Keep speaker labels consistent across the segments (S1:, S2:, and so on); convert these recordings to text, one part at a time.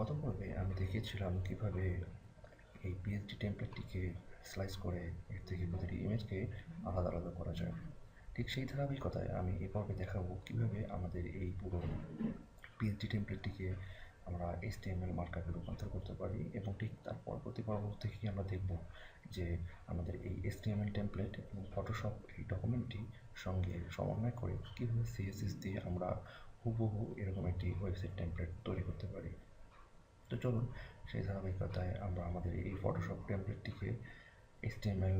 S1: গত পর্বে আমি দেখিয়েছিলাম কীভাবে এই পিএইচডি টেমপ্লেটটিকে স্লাইস করে এর থেকে প্রতিটি ইমেজকে আলাদা আলাদা করা যায়। ঠিক সেই ধারাবাহিকতায় আমি এই পর্বে দেখাবো কীভাবে আমাদের এই পুরো পিএইচডি টেমপ্লেটটিকে আমরা এইচটিএমএল মার্কআপে রূপান্তর করতে পারি এবং ঠিক তার পরবর্তী পর্ব থেকেই আমরা দেখব যে আমাদের এই এইচটিএমএল টেমপ্লেট এবং ফটোশপ এই ডকুমেন্টটি সঙ্গে সমন্বয় করে কীভাবে সিএসএস দিয়ে আমরা হুবহু এরকম একটি ওয়েবসাইট টেমপ্লেট তৈরি করতে পারি। তো চলুন, সেই ধারাবাহিকতায় আমরা আমাদের এই ফটোশপ টেমপ্লেটটিকে এইচটিএমএল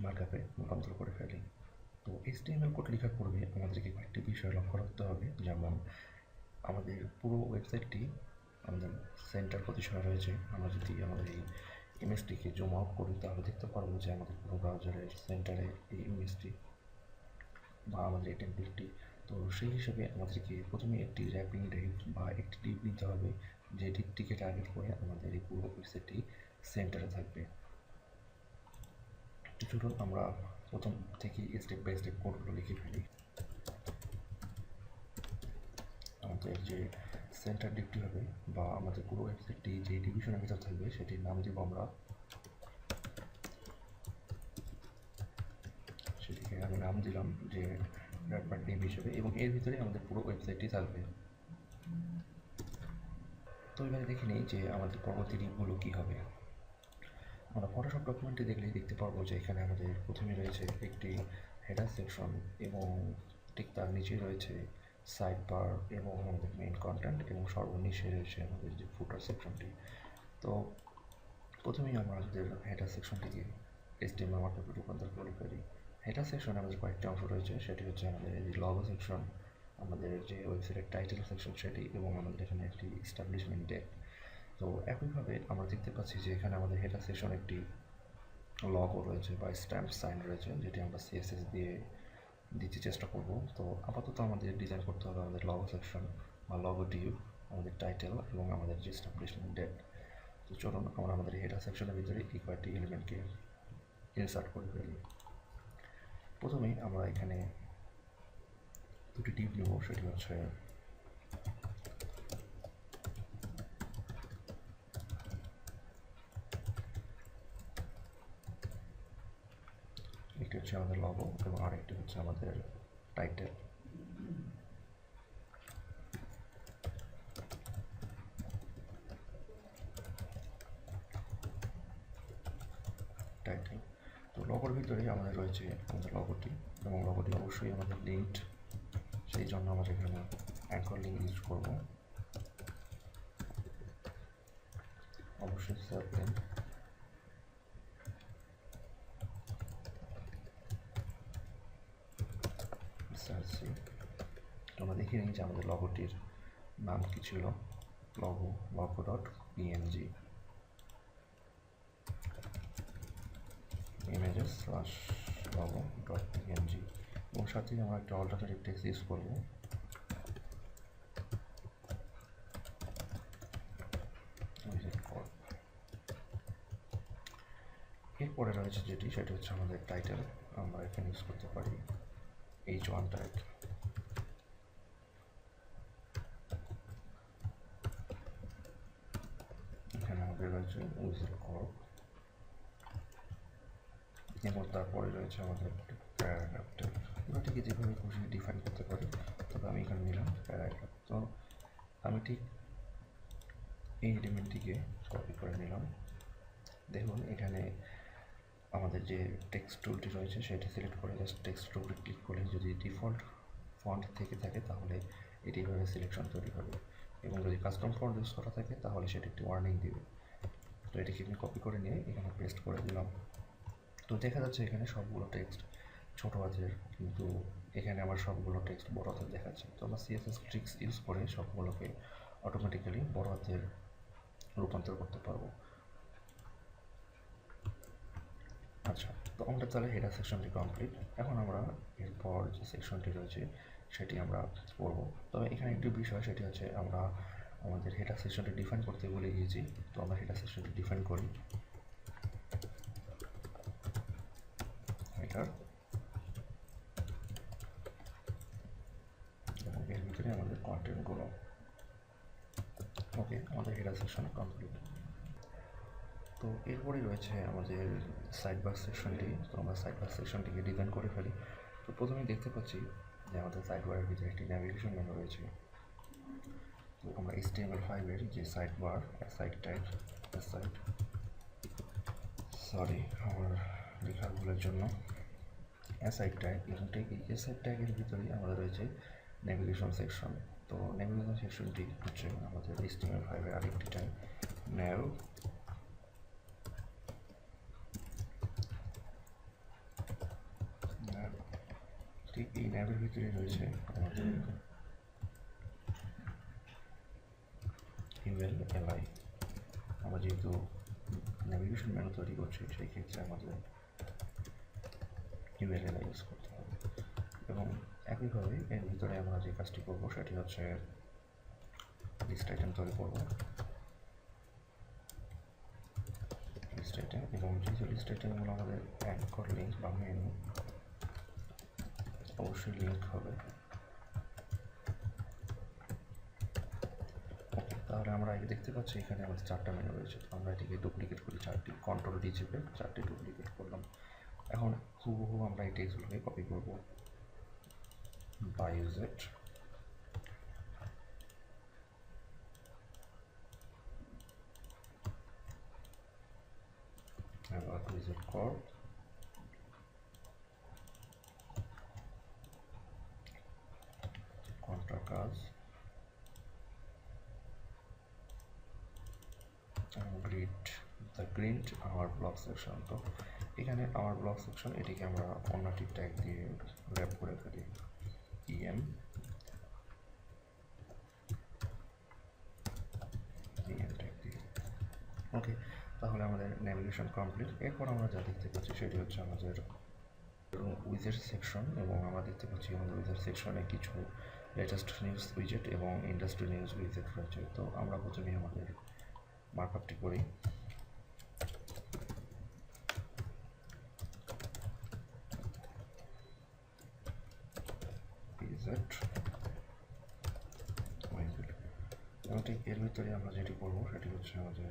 S1: মার্কআপে রূপান্তর করে ফেলি। তো এইচটিএমএল কোড লেখার পূর্বে আমাদেরকে কয়েকটি বিষয় লক্ষ্য রাখতে হবে। যেমন, আমাদের পুরো ওয়েবসাইটটি আমাদের সেন্টার পজিশনে রয়েছে। আমরা যদি আমাদের এই ইমেজটিকে জুম আউট করি, তাহলে দেখতে পারব যে আমাদের পুরো ব্রাউজারের সেন্টারে এই ইমেজটি বা আমাদের এই টেমপ্লেটটি তো সেই হিসেবে আমাদেরকে প্রথমে একটি র্যাপিং ডিপ বা একটি ডিপ নিতে হবে। যে ডিপটিকে টার্গেট করে আমাদের এই পুরো ওয়েবসাইটটি সেন্টারে থাকবে। চলুন আমরা প্রথম থেকেই স্টেপ বাই স্টেপ কোডগুলো লিখে ফেলি। আমাদের যে সেন্টার ডিপটি হবে বা আমাদের পুরো ওয়েবসাইটটি যে ডিভিশনের ভিতর থাকবে সেটির নাম দিব আমরা। সেটিকে আমি নাম দিলাম যে র্যাপার হিসেবে এবং এর ভিতরে আমাদের পুরো ওয়েবসাইটটি থাকবে। তো এবারে দেখে নিই যে আমাদের পরবর্তী ডিপগুলো কী হবে। আমরা ফটোশপ ডকুমেন্টে দেখলেই দেখতে পারব যে এখানে আমাদের প্রথমে রয়েছে একটি হেডার সেকশন এবং ঠিক তার নিচে রয়েছে সাইড বার এবং আমাদের মেইন কন্টেন্ট এবং সর্বনিচে রয়েছে আমাদের যে ফুটার সেকশনটি তো প্রথমেই আমরা আমাদের হেডার সেকশনটিকে এসটিএমএল মার্কআপে রূপান্তর করে ফেলি। হেডার সেকশনে আমাদের কয়েকটি অংশ রয়েছে, সেটি হচ্ছে আমাদের এই লগো সেকশন আমাদের যে ওয়েবসাইটের টাইটেল সেকশন সেটি এবং আমাদের এখানে একটি এস্টাবলিশমেন্ট ডেট তো একইভাবে আমরা দেখতে পাচ্ছি যে এখানে আমাদের হেডার সেকশন একটি লগও রয়েছে বা স্ট্যাম্প সাইন রয়েছে, যেটি আমরা সিএসএস দিয়ে দিতে চেষ্টা করব। তো আপাতত আমাদের ডিজাইন করতে হবে আমাদের লগো সেকশন বা লগো ডিউ আমাদের টাইটেল এবং আমাদের যে এস্টাবলিশমেন্ট ডেট তো চলুন আমরা আমাদের হেডার সেকশনের ভিতরে এই কয়েকটি এলিমেন্টকে ইনসার্ট করে ফেলি। প্রথমেই আমরা এখানে দুটি ডিপ নেব, সেটি হচ্ছে একটি হচ্ছে আমাদের লগো এবং আরেকটি হচ্ছে আমাদের টাইটেল টাইটেল তো লগোর ভিতরেই আমাদের রয়েছে আমাদের লগোটি এবং লগোটি অবশ্যই আমাদের লিঙ্কড সেই জন্য আমরা এখানে অ্যাঙ্কর লিঙ্ক ইউজ করব। অবশ্যই লিঙ্ক সার্চি তোমরা দেখে নিই যে আমাদের লগোটির নাম কি ছিল? Logo logo dot PNG images slash logo dot PNG এবং সাথে আমরা একটা অল্টারনেটিভ টেক্সট ইউজ করব। এরপরে রয়েছে যেটি, সেটি হচ্ছে আমাদের টাইটেল আমরা এখানে ইউজ করতে পারি এইচ ওয়ান ট্যাগ এখানে আমাদের রয়েছে উইজেল কর্প এবং তারপরে রয়েছে আমাদের প্যারাগ্রাফ ট্যাগ এটাকে যেভাবে খুশি ডিফাইন করতে পারি, তবে আমি এখানে নিলাম প্যারাগ্রাফ তো আমি ঠিক এই এলিমেন্টটিকে কপি করে নিলাম। দেখুন, এখানে আমাদের যে টেক্সট টুলটি রয়েছে, সেটি সিলেক্ট করে জাস্ট টেক্সট টুলটি ক্লিক করলে যদি ডিফল্ট ফন্ট থেকে থাকে, তাহলে এটি এভাবে সিলেকশন তৈরি হবে। এবং যদি কাস্টম ফন্ট ইউজ করা থাকে, তাহলে সেটি একটি ওয়ার্নিং দিবে। তো এটিকে আমি কপি করে নিয়ে এখানে পেস্ট করে দিলাম। তো দেখা যাচ্ছে এখানে সবগুলো টেক্সট ছোটো হাতের কিন্তু এখানে আমার সবগুলো টেক্সট বড় হাতের দেখাচ্ছে। তো আমরা সিএসএস ট্রিক্স ইউজ করে সবগুলোকে অটোমেটিক্যালি বড় হাতের রূপান্তর করতে পারব। আচ্ছা তো আমাদের তাহলে হেডার সেকশনটি কমপ্লিট এখন আমরা এরপর যে সেকশনটি রয়েছে, সেটি আমরা পড়ব। তবে এখানে একটি বিষয়, সেটি হচ্ছে আমরা আমাদের হেডার সেকশনটি ডিফাইন করতে বলে গিয়েছি, তো আমরা হেডার সেকশনটি ডিফাইন করি। হেডার এবং এর ভিতরে আমাদের কন্টেন্টগুলো ওকে আমাদের হেডার সেকশন কমপ্লিট তো এরপরে রয়েছে আমাদের সাইড বার সেকশনটি তো আমরা সাইড বার সেকশনটিকে ডিজাইন করে ফেলি। তো প্রথমেই দেখতে পাচ্ছি যে আমাদের সাইড বারের ভিতরে একটি ন্যাভিগেশন মেনু রয়েছে। তো আমরা HTML ফাইভের যে side bar side tag side sorry আমার লেখার ভুলের জন্য অ্যাসাইড ট্যাগ এবং এই অ্যাসাইড ট্যাগের ভিতরেই আমাদের রয়েছে ন্যাভিগেশন সেকশন তো ন্যাভিগেশন সেকশনটি হচ্ছে আমাদের HTML ফাইভের আরেকটি টাইম ন্যাভ ঠিক এই ন্যাভের ভিতরে রয়েছে আমাদের ইমেল এলআই আমরা যেহেতু ন্যাভিগেশন মেনু তৈরি করছি, সেই ক্ষেত্রে আমাদের ইমেল এলআই ইউজ করতে হবে। এবং একইভাবে এর ভিতরে আমরা যে কাজটি করব সেটি হচ্ছে লিস্ট আইটেম তৈরি করব। লিস্ট আইটেম এবং যেহেতু লিস্ট আইটেমগুলো আমাদের অ্যাঙ্কর লিঙ্ক বা মেনু অবশ্যই লিঙ্ক হবে। তাহলে আমরা আগে দেখতে পাচ্ছি এখানে আমাদের চারটা মেনু রয়েছে। আমরা এটিকে ডুপ্লিকেট করি চারটি। কন্ট্রোল ডি চেপে চারটি ডুপ্লিকেট করলাম। এখন হুবহু আমরা এই টেক্সটগুলোকে কপি করব। বাই ইউজ ইট কর কন্ট্রা কাজ গ্রিড দ্য গ্রিড আমার ব্লক সেকশন তো এখানে আমার ব্লক সেকশন এটিকে আমরা অন্যটি ট্যাগ দিয়ে র্যাপ করে ফেলি। দিয়ে ওকে তাহলে আমাদের ন্যাভিগেশন কমপ্লিট এরপর আমরা যা দেখতে পাচ্ছি সেটি হচ্ছে আমাদের উইজেট সেকশন এবং আমরা দেখতে পাচ্ছি আমাদের উইজেট সেকশনে কিছু লেটেস্ট নিউজ উইজেট এবং ইন্ডাস্ট্রি নিউজ উইজেট রয়েছে। তো আমরা প্রথমে আমাদের মার্কআপটি করি। এবং ঠিক এর ভিতরে আমরা যেটি করব, সেটি হচ্ছে আমাদের,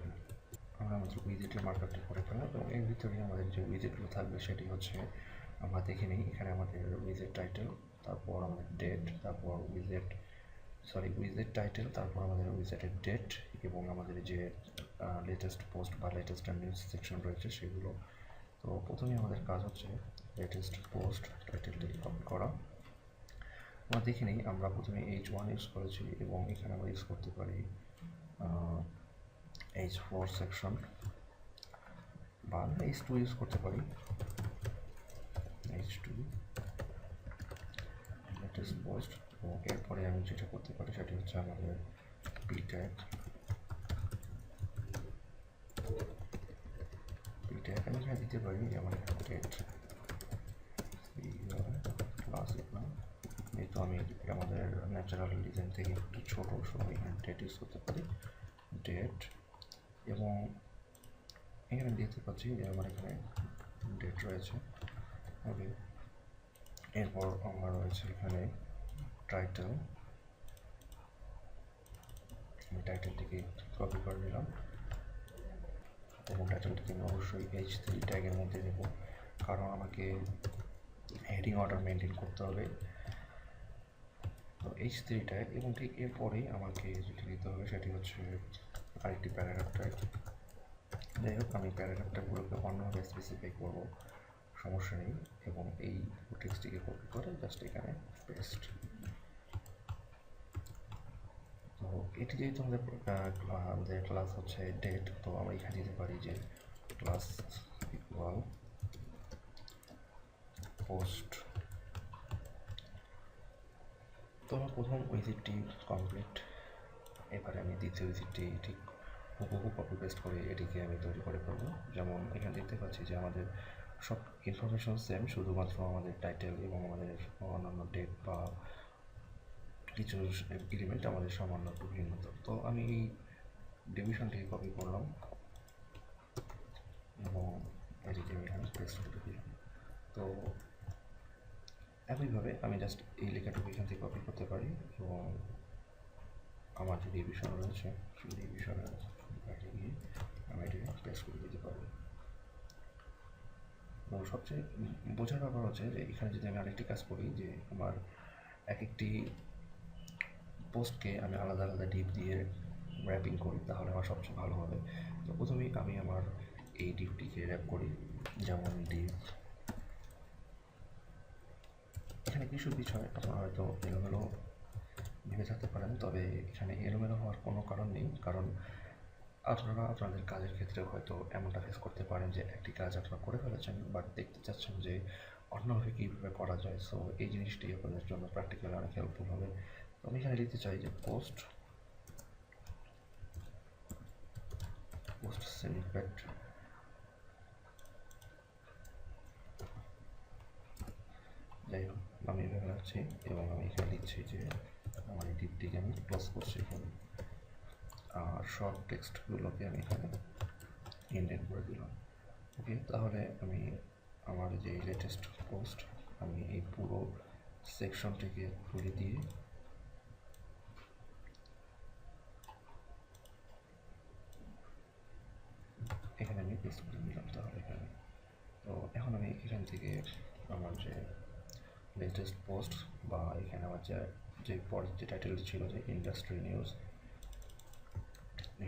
S1: আমরা আমাদের উইজেটের মার্কআপটি করে ফেলাম এবং এর ভিতরে আমাদের যে উইজেটগুলো থাকবে, সেটি হচ্ছে আমরা দেখে নিই এখানে আমাদের উইজেট টাইটেল তারপর আমাদের ডেট তারপর উইজেট সরি উইজেট টাইটেল তারপর আমাদের উইজেটের ডেট এবং আমাদের যে লেটেস্ট পোস্ট বা লেটেস্ট নিউজ সেকশন রয়েছে সেগুলো। তো প্রথমে আমাদের কাজ হচ্ছে লেটেস্ট পোস্ট টাইটেলটি কপি করা। আমরা দেখে নিই আমরা প্রথমে এইচ ওয়ান ইউজ করেছি এবং এখানে আমরা ইউজ করতে পারি এইচ ফোর সেকশন বা এইচ টু ইউজ করতে পারি। এইচ টু লেটেস্ট পোস্ট এবং এরপরে আমি যেটা করতে পারি সেটি হচ্ছে আমাদের পি ট্যাগ পি ট্যাগ আমি এখানে দিতে পারি, যেমন ডেট ক্লাস না যেহেতু আমি আমাদের ন্যাচারাল ডিজাইন থেকে একটু ছোটো সব এখানে ডেট ইউজ করতে পারি। ডেট এবং এখানে দেখতে পাচ্ছি যে আমার এখানে ডেট রয়েছে। ওকে এরপর আমার রয়েছে এখানে টাইটেল আমি টাইটেলটিকে কপি করে নিলাম। এবং টাইটেলটিকে আমি অবশ্যই এইচ থ্রি ট্যাগের মধ্যে নেব। কারণ আমাকে হেডিং অর্ডার মেনটেন করতে হবে। তো এইচ থ্রি ট্যাগ এবং ঠিক এরপরেই আমাকে যেটি দিতে হবে সেটি হচ্ছে আরেকটি প্যারাগ্রাফ ট্যাগ যাই হোক, আমি প্যারাগ্রাফটাগুলোকে অন্যভাবে স্পেসিফাই করব, সমস্যা নেই এবং এই টেক্সটিকে কপি করে জাস্ট এখানে পেস্ট তো এটি যেহেতু আমাদের আমাদের ক্লাস হচ্ছে ডেট তো আমরা এখানে দিতে পারি যে ক্লাস ইকুয়াল পোস্ট তো আমার প্রথম উইজিটটি কমপ্লিট এবারে আমি দ্বিতীয় উইজিটটি ঠিক হুবহু কপি পেস্ট করে এটিকে আমি তৈরি করে ফেলব। যেমন এখানে দেখতে পাচ্ছি যে আমাদের সব ইনফরমেশন সেম শুধুমাত্র আমাদের টাইটেল এবং আমাদের অন্যান্য ডেট বা কিছু এলিমেন্ট আমাদের সামান্য একটু ভিন্নত। তো আমি এই ডিভিশনটিকে কপি করলাম এবং এটিকে আমি এখানে পেস্ট করে দিলাম তো একইভাবে আমি জাস্ট এই লেখাটুকু এখান থেকে কপি করতে পারি এবং আমার যে ডিভিশন রয়েছে, সেই ডিভিশনের বাইরে গিয়ে আমি এটাকে পেস্ট করে দিতে পারব। এবং সবচেয়ে বোঝার ব্যাপার হচ্ছে যে এখানে যদি আমি আরেকটি কাজ করি যে আমার এক একটি পোস্টকে আমি আলাদা আলাদা ডিপ দিয়ে র্যাপিং করি, তাহলে আমার সবচেয়ে ভালো হবে। তো প্রথমেই আমি আমার এই ডিপটিকে র্যাপ করি, যেমন ডিপ এখানে কিছু বিষয় আপনারা হয়তো এলোমেলো ভেবে থাকতে পারেন, তবে এখানে এলোমেলো হওয়ার কোনো কারণ নেই, কারণ আপনারা আপনাদের কাজের ক্ষেত্রে হয়তো এমনটা ফেস করতে পারেন যে একটি কাজ আপনারা করে ফেলেছেন বাট দেখতে চাচ্ছেন যে অন্যভাবে কীভাবে করা যায়। সো এই জিনিসটি আপনাদের জন্য প্র্যাকটিক্যালি অনেক হেল্পফুল হবে। তো আমি এখানে লিখতে চাই যে পোস্ট পোস্ট সেমিপ্যাক্ট যাই হোক। আমি এভাবে রাখছি এবং আমি এখানে লিখছি যে আমার এই টিপটিকে আমি ক্লোজ করছি এখানে। আর শর্ট টেক্সটগুলোকে আমি এখানে ইন্ডেন্ট করে দিলাম। ওকে তাহলে আমি আমার যে লেটেস্ট পোস্ট আমি এই পুরো সেকশনটিকে খুলে দিয়ে এখানে আমি পেস্ট করে দিলাম তাহলে এখানে। তো এখন আমি এখান থেকে আমার যে লেটেস্ট পোস্ট বা এখানে আমার যে যে পরের যে টাইটেলটি ছিল যে industry news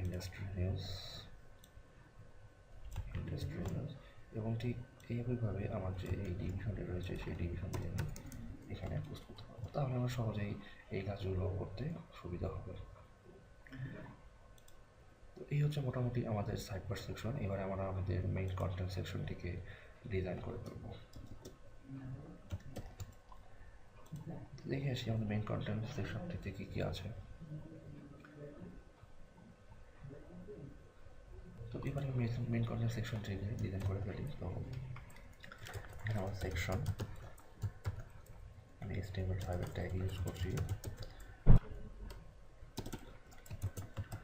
S1: industry news industry news এবং ঠিক এইভাবে আমার যে এই ডিভিশনটি রয়েছে, সেই ডিভিশনটি আমি এখানে পোস্ট করতে পারব। তাহলে আমার সহজেই এই কাজগুলো করতে সুবিধা হবে। তো এই হচ্ছে মোটামুটি আমাদের সাইবার সেকশন এবারে আমরা আমাদের মেইন কন্টেন্ট সেকশনটিকে ডিজাইন করে ফেলব। দেখে আসি আমাদের মেইন কন্টেন্ট সেকশনটিতে কী কী আছে। তো এবারে মেইন কন্টেন্ট সেকশনটিকে ডিজাইন করে ফেলি, তো এখানে আমার সেকশন আমি স্টেবল ফাইভের ট্যাগ ইউজ করছি।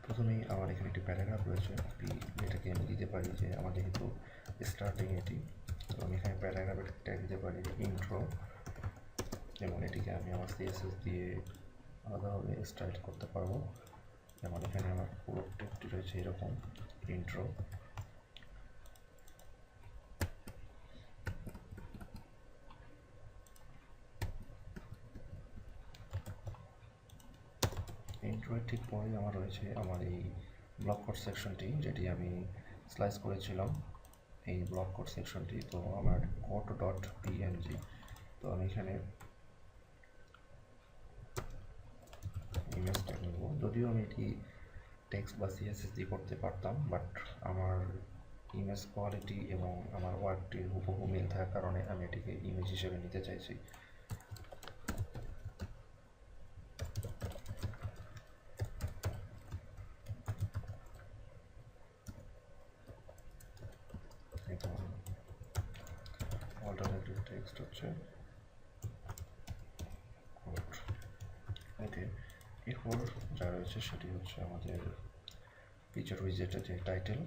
S1: প্রথমেই আমার এখানে একটি প্যারাগ্রাফ রয়েছে পি- এটাকে আমি দিতে পারি যে আমার যেহেতু স্টার্টিং এটি, তো আমি এখানে প্যারাগ্রাফের ট্যাগ দিতে পারি ইন্ট্রো যেমন এটিকে আমি আমার সিএসএস দিয়ে আলাদাভাবে স্টাইল করতে পারব। যেমন এখানে আমার পুরো টেক্সটটি রয়েছে এরকম ইন্ট্রো ইন্ট্রোয়ের ঠিক পরেই আমার রয়েছে আমার এই ব্লক কোড সেকশনটি যেটি আমি স্লাইস করেছিলাম এই ব্লক কোড সেকশনটি তো আমার কোড ডট পিএনজি তো আমি এখানে ইমেজটা নেব যদিও আমি এটি টেক্সট বা সিএসএস দিয়ে করতে পারতাম বাট আমার ইমেজ কোয়ালিটি এবং আমার ওয়ার্কটির হুবহু মিল থাকার কারণে আমি এটিকে ইমেজ হিসেবে নিতে চাইছি। অল্টারনেটিভ টেক্সট হচ্ছে ওকে এরপর যা রয়েছে সেটি হচ্ছে আমাদের ফিচার উইজেটের যে টাইটেল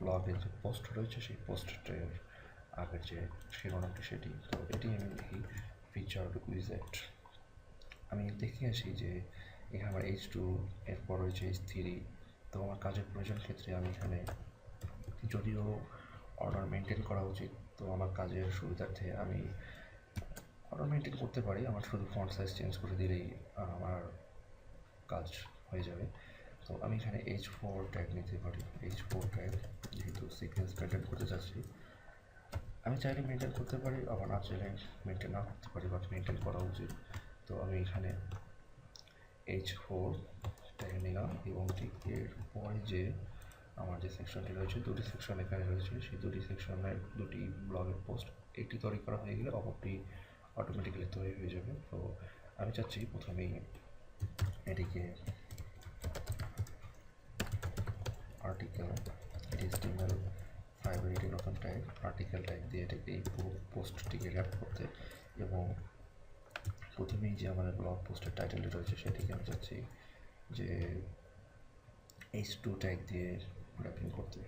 S1: ব্লগের যে পোস্ট রয়েছে সেই পোস্টের আগের যে শিরোনামটি সেটি। তো এটি আমি লিখি ফিচার উইজেট আমি দেখে আসি যে এখানে আমার এইচ টু এরপর রয়েছে এইচ থ্রি তো আমার কাজের প্রয়োজন ক্ষেত্রে আমি এখানে যদিও অর্ডার মেনটেন করা উচিত, তো আমার কাজের সুবিধার্থে আমি অর্ডার মেনটেন করতে পারি। আমার শুধু ফন্ট সাইজ চেঞ্জ করে দিলেই আমার কাজ হয়ে যাবে। তো আমি এখানে এইচ ফোর ট্যাগ নিতে পারি। এইচ ফোর ট্যাগ যেহেতু সিকোয়েন্স মেনটেন করতে চাচ্ছি। আমি চাইলে মেনটেন করতে পারি, আবার না চাইলে মেনটেন না করতে পারি বাট মেনটেন করা উচিত। তো আমি এখানে এইচ ফোর ট্যাগ নিলাম এবং ঠিক এর পরে যে আমার যে সেকশনটি রয়েছে, দুটি সেকশন এখানে রয়েছে, সেই দুটি সেকশনের দুটি ব্লগের পোস্ট একটি তৈরি করা হয়ে গেলে অপরটি অটোমেটিক্যালি তৈরি হয়ে যাবে। তো আমি চাচ্ছি প্রথমেই এটিকে আর্টিকেল স্টিমেল ফাইবার এটি নতুন ট্যাগ আর্টিকেল টাইপ দিয়ে এটাকে এই পোস্টটিকে র্যাপ করতে এবং প্রথমেই যে আমাদের ব্লগ পোস্টের টাইটেলটি রয়েছে সেটিকে আমি চাচ্ছি যে এইচ টু ট্যাগ দিয়ে র্যাপিং করতে।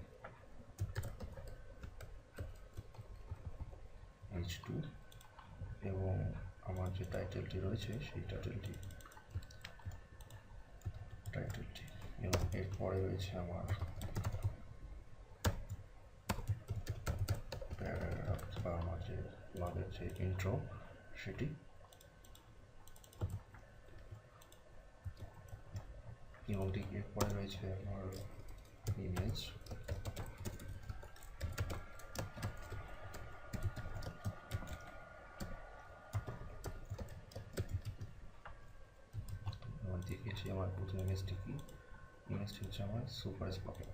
S1: এইচ টু এবং আমার যে টাইটেলটি রয়েছে সেই টাইটেলটি এরপরে রয়েছে আমার বা আমার যে ইন্ট্রো সেটি। এবং ঠিক এরপরে রয়েছে আমার ইমেজ আমার দেখিয়েছি আমার প্রথম ইমেজটি কি? ইমেজটি হচ্ছে আমার সুপার স্পকেট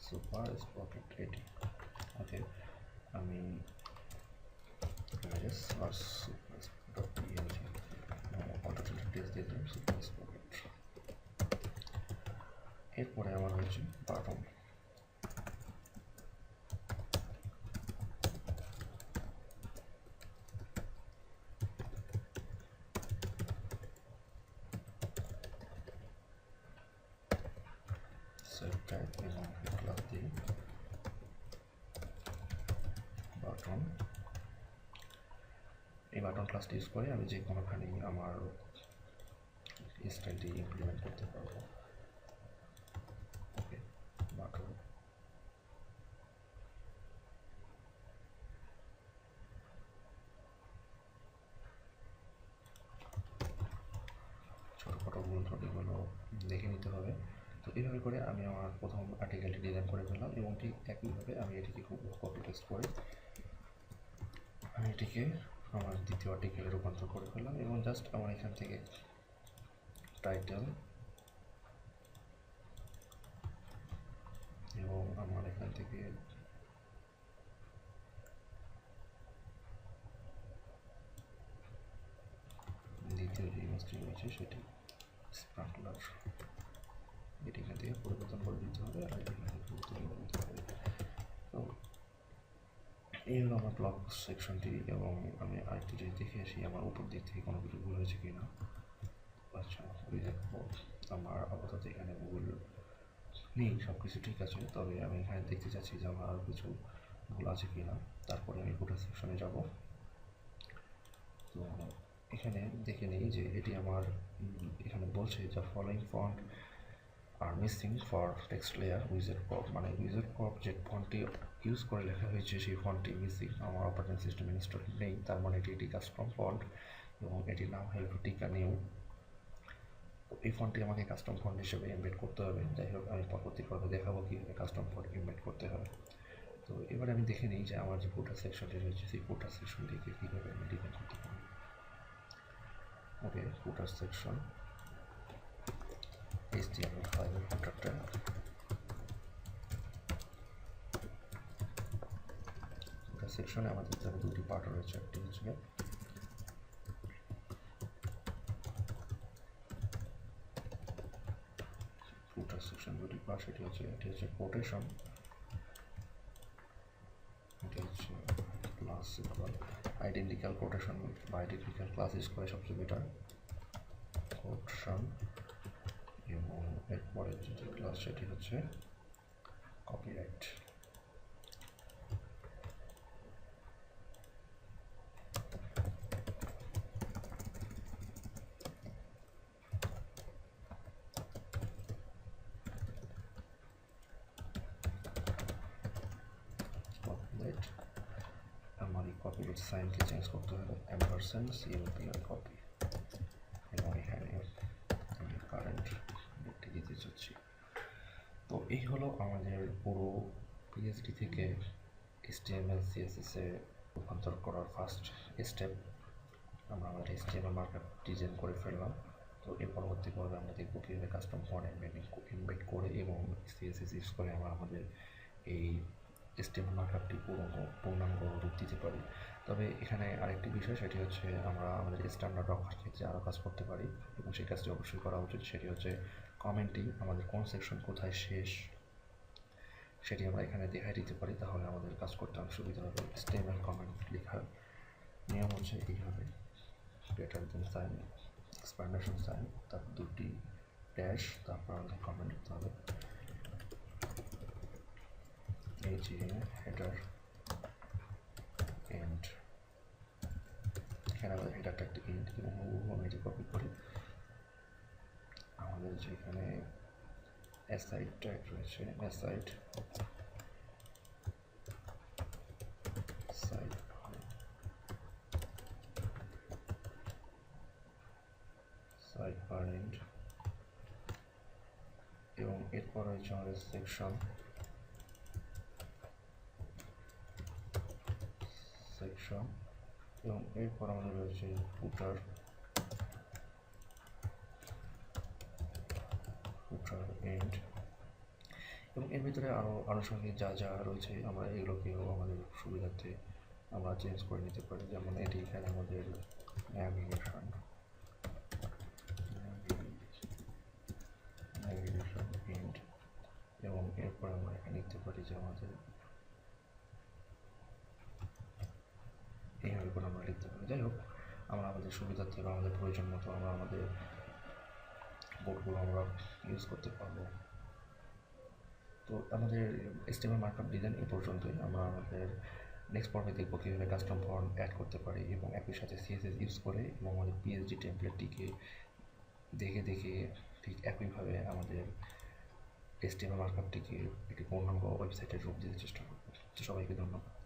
S1: সুপার স্পকেট এটি ওকে আমি এরপরে আমার হচ্ছে বাটন সেভ টাইপ এবং ক্লাস button এই বাটন ক্লাসটি ইউজ করে আমি যে কোনোখানে আমার স্টাইলটি ইমপ্লিমেন্ট করতে পারব ওকে বাটন ছোটোখাটো ভুল ত্রুটিগুলো দেখে নিতে হবে তো এইভাবে করে আমি আমার প্রথম আর্টিকেলটি ডিজাইন করে ফেললাম এবং ঠিক একইভাবে আমি এটিকে খুব কপি টেস্ট করে আমি এটিকে আমার দ্বিতীয় আর্টিকেলে রূপান্তর করে ফেললাম এবং জাস্ট আমার এখান থেকে টাইটেল এবং আমার এখান থেকে দ্বিতীয় যে ইমেজটি রয়েছে সেটি স্প্রাঙ্কলার এটি এখান থেকে পরিবর্তন করে দিতে হবে আর এটি এখানে করে দিতে হবে। তো, এই হলো আমার ব্লগ সেকশনটি এবং আমি আরেকটি জিনিস দেখে আসি, আমার উপর দিক থেকে কোনো কিছু ভুল হয়েছে কি না আচ্ছা ওই দেখো, আমার আপাতত এখানে ভুল নেই সব কিছু ঠিক আছে, তবে আমি এখানে দেখতে চাচ্ছি যে আমার আরও কিছু ভুল আছে কি না তারপরে আমি গোটা সেকশনে যাব। তো, এখানে দেখে নিই যে এটি আমার এখানে বলছে যে following font are missing for text layer উইজের পপ মানে উইজের পপ যে ফন্টটি ইউজ করে লেখা হয়েছে, সেই ফন্টটি মিসিং আমার অপারেটিং সিস্টেম ইনস্টল নেই, তার মানে এটি একটি কাস্টম ফন্ট এবং এটির নাম হেল্প টিকা নিউ তো এই ফন্টটি আমাকে কাস্টম ফন্ট হিসেবে এমবেড করতে হবে। যাই হোক, আমি পরবর্তী পর্বে দেখাবো কীভাবে কাস্টম ফন্ট এমবেড করতে হবে। তো এবার আমি দেখে নিই যে আমার যে ফুটার সেকশনটি রয়েছে, সেই ফুটার সেকশনটিকে কীভাবে আমি ডিজাইন করতে পারি। ওকে ফুটার সেকশন HTML ফাইলের ফুটারটা ফুটার সেকশনে আমাদের তাহলে দুটি পার্ট রয়েছে, একটি হচ্ছে ফুটার সেকশন দুটি পার্ট সেটি হচ্ছে, এটি হচ্ছে কোটেশন এটি হচ্ছে ক্লাস ইকুয়াল আইডেন্টিক্যাল কোটেশন বা আইডেন্টিক্যাল ক্লাস করে সবচেয়ে বেটার কোটেশন এরপরে যে ক্লাস সেটি হচ্ছে কপিরাইট আমার এই কপিরাইট সাইনকে চেঞ্জ করতে হবে। অ্যাম্পারসেন্ট ইউপিআর কপি এবং এখানে আমি কারেন্ট ডেটটি দিতে চাচ্ছি তো এই হলো আমাদের পুরো পিএইচডি থেকে এইচটিএমএল সিএসএস রূপান্তর করার ফার্স্ট স্টেপ আমরা আমাদের এইচটিএমএল মার্কআপ ডিজাইন করে ফেললাম। তো এর পরবর্তী পর্বে আমরা দেখব কীভাবে কাস্টম ফন্ট এমবেডিং এমবেড করে এবং সিএসএস ইউজ করে আমরা আমাদের এই স্টেম মার্কআপটি পূর্ণ পূর্ণাঙ্গ রূপ দিতে পারি। তবে এখানে আরেকটি বিষয়, সেটি হচ্ছে আমরা আমাদের স্ট্যান্ডার্ড রক্ষার ক্ষেত্রে আরও কাজ করতে পারি এবং সেই কাজটি অবশ্যই করা উচিত। সেটি হচ্ছে কমেন্টিং আমাদের কোন সেকশন কোথায় শেষ সেটি আমরা এখানে দেখাই দিতে পারি, তাহলে আমাদের কাজ করতে অনেক সুবিধা হবে। স্টেমেল কমেন্ট লেখার নিয়ম হচ্ছে এইভাবে। Greater than sign expansion sign তারপর দুটি ড্যাশ তারপর আমাদের কমেন্ট লিখতে হবে। এই যে হেডার এন্ড এখানে আমাদের হেডারটা একটি ইন্ট এবং আমি এটি কপি করি, আমাদের যেখানে অ্যাসাইড ট্যাগ রয়েছে অ্যাসাইড সাইড সাইড পারেন্ট এবং এরপর রয়েছে আমাদের সেকশন সেকশন এবং এরপর আমাদের রয়েছে ফুটার ফুটার এন্ড এবং এর ভিতরে আরও আনুষঙ্গিক যা যা রয়েছে আমরা এগুলোকেও আমাদের সুবিধার্থে আমরা চেঞ্জ করে নিতে পারি। যেমন এটি এখানে আমাদের ন্যাভিগেশন এবং এরপর আমরা এখানে লিখতে পারি যে আমাদের এইভাবে করে আমরা লিখতে পারি। যাই হোক, আমরা আমাদের সুবিধার্থে বা আমাদের প্রয়োজন মতো আমরা আমাদের বোর্ডগুলো আমরা ইউজ করতে পারব। তো আমাদের এস্টিমেল মার্কআপ ডিজাইন এই পর্যন্তই আমরা আমাদের নেক্সট পর্বে দেখব কীভাবে কাস্টম ফর্ম অ্যাড করতে পারি এবং একই সাথে সিএসএস ইউজ করে এবং আমাদের পিএইচডি টেমপ্লেটটিকে দেখে দেখে ঠিক একইভাবে আমাদের এস্টিমেল মার্কআপটিকে একটি পূর্ণাঙ্গ ওয়েবসাইটের রূপ দিতে চেষ্টা করব। তো সবাইকে ধন্যবাদ।